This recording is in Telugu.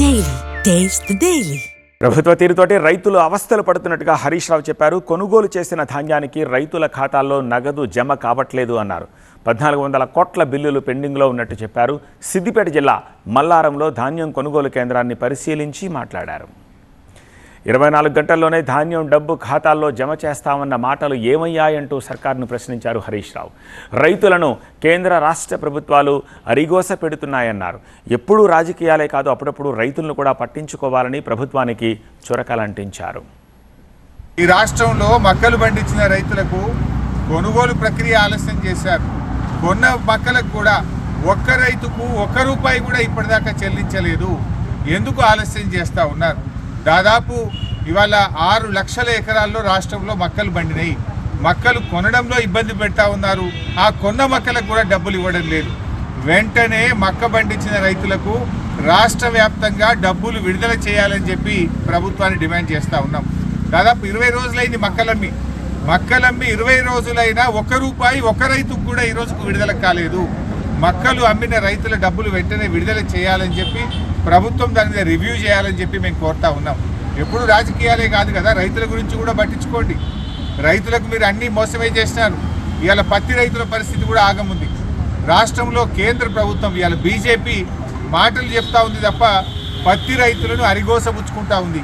డైలీ టేస్ట్ డైలీ ప్రభుత్వ తీరుతోటి రైతులు అవస్థలు పడుతున్నట్టుగా హరీష్ రావు చెప్పారు. కొనుగోలు చేసిన ధాన్యానికి రైతుల ఖాతాల్లో నగదు జమ కావట్లేదు అన్నారు. పద్నాలుగు వందల కోట్ల బిల్లులు పెండింగ్లో ఉన్నట్టు చెప్పారు. సిద్దిపేట జిల్లా మల్లారంలో ధాన్యం కొనుగోలు కేంద్రాన్ని పరిశీలించి మాట్లాడారు. ఇరవై నాలుగు గంటల్లోనే ధాన్యం డబ్బు ఖాతాల్లో జమ చేస్తామన్న మాటలు ఏమయ్యాయంటూ సర్కార్ను ప్రశ్నించారు హరీష్ రావు. రైతులను కేంద్ర రాష్ట్ర ప్రభుత్వాలు అరిగోస పెడుతున్నాయన్నారు. ఎప్పుడూ రాజకీయాలే కాదు అప్పుడప్పుడు రైతులను కూడా పట్టించుకోవాలని ప్రభుత్వానికి చురకలంటించారు. ఈ రాష్ట్రంలో మక్కలు పండించిన రైతులకు కొనుగోలు ప్రక్రియ ఆలస్యం చేశారు. కొన్న మక్కలకు కూడా ఒక్క రైతుకు ఒక్క రూపాయి కూడా ఇప్పటిదాకా చెల్లించలేదు. ఎందుకు ఆలస్యం చేస్తూ ఉన్నారు? దాదాపు ఇవాళ ఆరు లక్షల ఎకరాల్లో రాష్ట్రంలో మక్కలు పండినాయి. మక్కలు కొనడంలో ఇబ్బంది పెడతా ఉన్నారు. ఆ కొన్న మక్కలకు కూడా డబ్బులు ఇవ్వడం లేదు. వెంటనే మక్క పండించిన రైతులకు రాష్ట్ర వ్యాప్తంగా డబ్బులు విడుదల చేయాలని చెప్పి ప్రభుత్వాన్ని డిమాండ్ చేస్తూ ఉన్నాం. దాదాపు ఇరవై రోజులైంది మక్కలమ్మి. మక్కలమ్మి ఇరవై రోజులైనా ఒక్క రూపాయి ఒక రైతుకు కూడా ఈ రోజుకు విడుదల కాలేదు. మక్కలు అమ్మిన రైతుల డబ్బులు వెంటనే విడుదల చేయాలని చెప్పి ప్రభుత్వం దాని మీద రివ్యూ చేయాలని చెప్పి మేము కోరుతా ఉన్నాం. ఎప్పుడు రాజకీయాలే కాదు కదా రైతుల గురించి కూడా పట్టించుకోండి. రైతులకు మీరు అన్నీ మోసమే చేసినారు ఇవాళ పత్తి రైతుల పరిస్థితి కూడా ఆగముంది. రాష్ట్రంలో కేంద్ర ప్రభుత్వం ఇవాళ బీజేపీ మాటలు చెప్తా ఉంది తప్ప పత్తి రైతులను అరిగోసబుచ్చుకుంటా ఉంది.